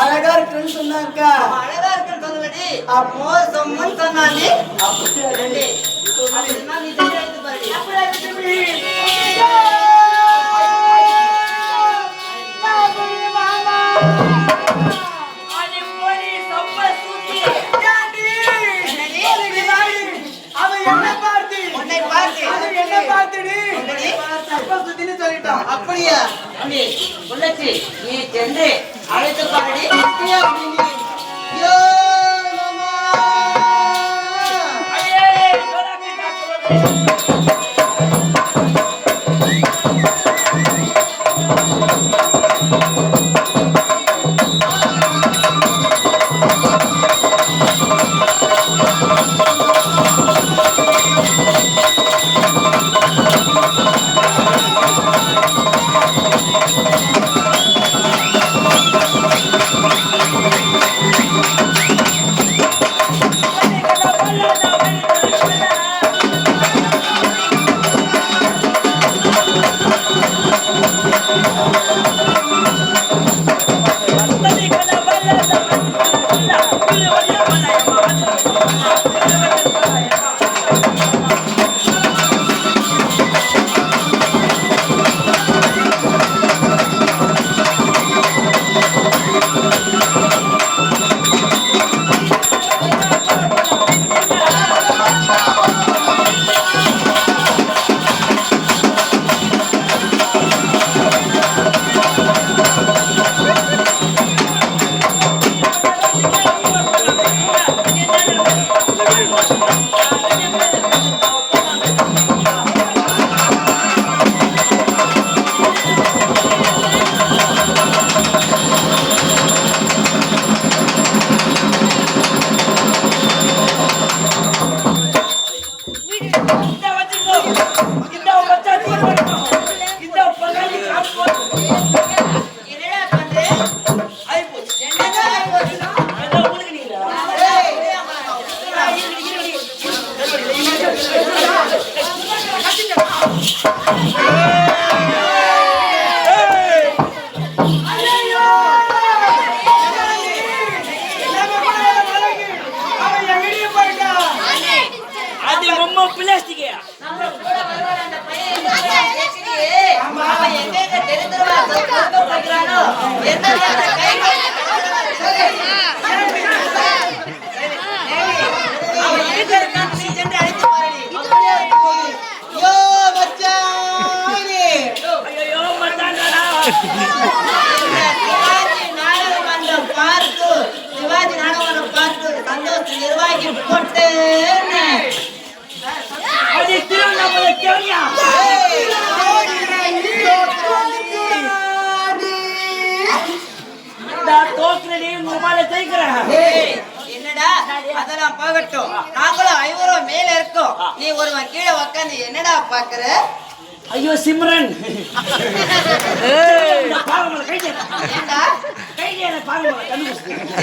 அழகா இருக்குன்னு சொன்னாங்க அழகா இருக்குன்னு சொல்லலடி அப்போ சொம்முன்னு சொன்னாண்டி அப்படி சொல்லிட்டோம் அப்படியா? அண்ணி உள்ளச்சி நீ சென்று அழைத்து பாடி அப்படியா அப்படின்னு யோ மாமா. அடியே எங்க போய் கேக்குறியே? தெரு தெருவா கை என்னடா அதெல்லாம் போகட்டும் நாங்களும் ஐவரும் மேல இருக்கோம் நீ ஒருவன் கீழே உக்காந்து என்னடா பாக்குற? ஐயோ சிம்ரன் பாருங்க கை ஏண்டா கை பாருங்க கண்டுபிடிச்சு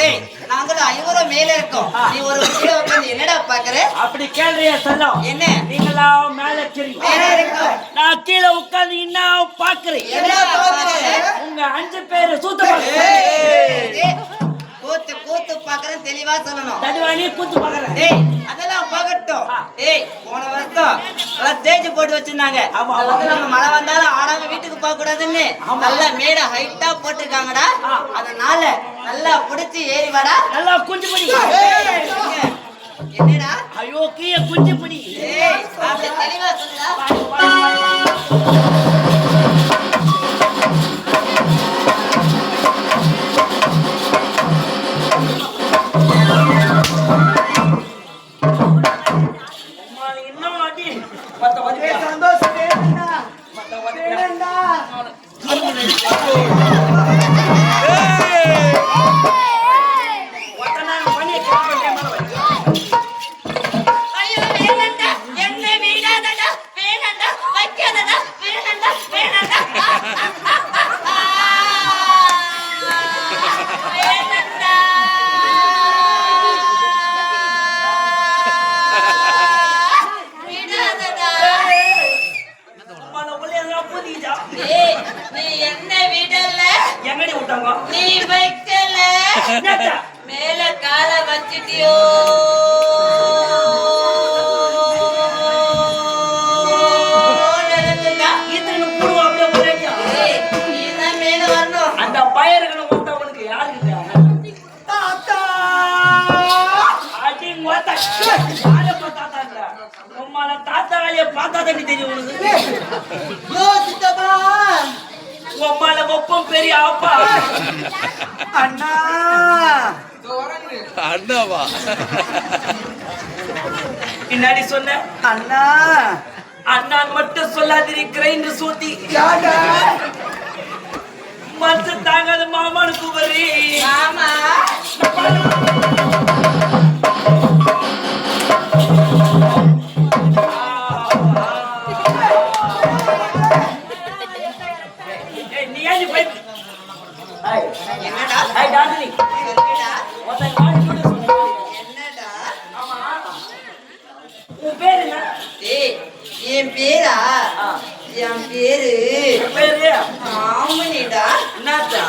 ஏய் நாங்களும் ஐவரும் மேல இருக்கோம். நீ ஒருவன் கீழே உக்காந்து என்னடா பாக்குற? அப்படி கேள்றியா செல்லம் என்ன? நீங்களா மேல மேல இருக்கோம். நான் கீழே என்ன பாக்குறேன். உங்க அஞ்சு பேரு சூத்த கூத்து கூத்து பாக்குறேன் தெளிவா சொல்லணும். தடுவாணி கூத்து பாக்குறேன் ஏய் அதெல்லாம் போகட்டும் ஏய் போன வருஷம் ஸ்டேஜ் போட்டு வச்சிருந்தாங்க. நம்ம மழை வந்தாலும் ஆடாம வீட்டுக்கு போக கூடாதுன்னு நல்லா மேட ஹைட்டா போட்டிருக்காங்கடா. அதனால நல்லா புடிச்சு ஏறி வாடா. நல்லா குஞ்சு இங்க. என்னடா? ஐயோ கீழே குஞ்சு படி ஏய் அப்படி தெளிவா சொல்லுடா. தாத்தா வேலையை பார்த்தா தான் தெரியும் உனக்கு. யோ சித்தப்பா. உம்மால ஒப்பம் பெரிய அப்பா. அண்ணா. அண்ணாவா? பின்னாடி சொன்ன அண்ணா. அண்ணான் மட்டும் சொல்லாதிரி கிரைண்டர் சூத்தி. மனசு தாங்காத மாமானு கூவரி ஆமா என்னடா ஹாய். டார்லிங் சொல்லுடா ஒருத்தன் வாடி கூட சொன்னா என்னடா? ஆமா. உன் பேர் என்ன? ஏய் என் பேரா. என் பேரு பேரு? காமனிடா. என்னத்தா?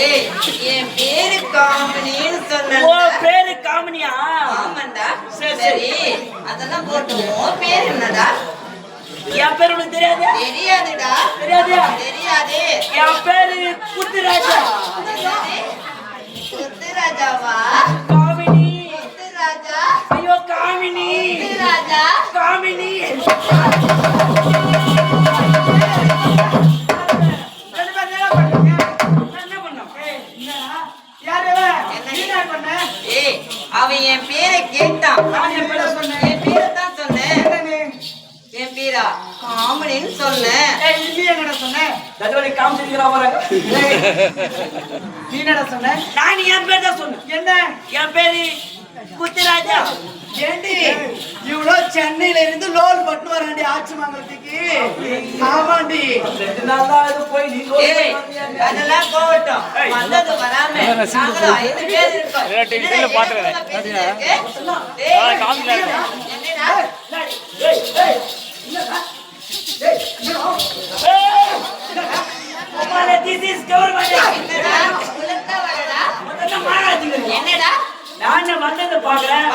ஏய் என் பேரு காமனின்னு ஓ சொன்னேன்டா பேரு காமினியா? ஆமாண்டா. சரி அதெல்லாம் போட்டு உன் பேர் என்னடா? என் பேர் உனக்கு தெரியாது? தெரியாதுடா. தெரியாது? தெரியாதே. என் பேரு குத்துராஜா முத்துராஜாவா காமினி. முத்துராஜா ஐயோ காமினி. முத்துராஜா காமினி. அவன் என் பேரை கேட்டான். என் பேரை சொன்னேன். என் பேரை என் பேரா காமனின்னு சொன்னேன் தஜோடி காமிச்சிருக்கிறா பாருங்க நான் என் பேர் தான் சொன்னேன். என்ன? என் பேரு குத்துராஜா. ஏண்டி? இவ்வளவு சென்னையில இருந்து லோல் பட்டு வராண்டி ஆட்சி மங்கலத்துக்கு? ஆமாண்டி. ரெண்டு நாள் தான் இது போய் நீ லோன் அதெல்லாம் போகட்டும். வந்தது வராம நாங்களும் ஐந்து பேர் இருக்கோம். என்னடா பாத்துறேன். என்னடா? நான் வந்ததை பார்க்கிறேன்.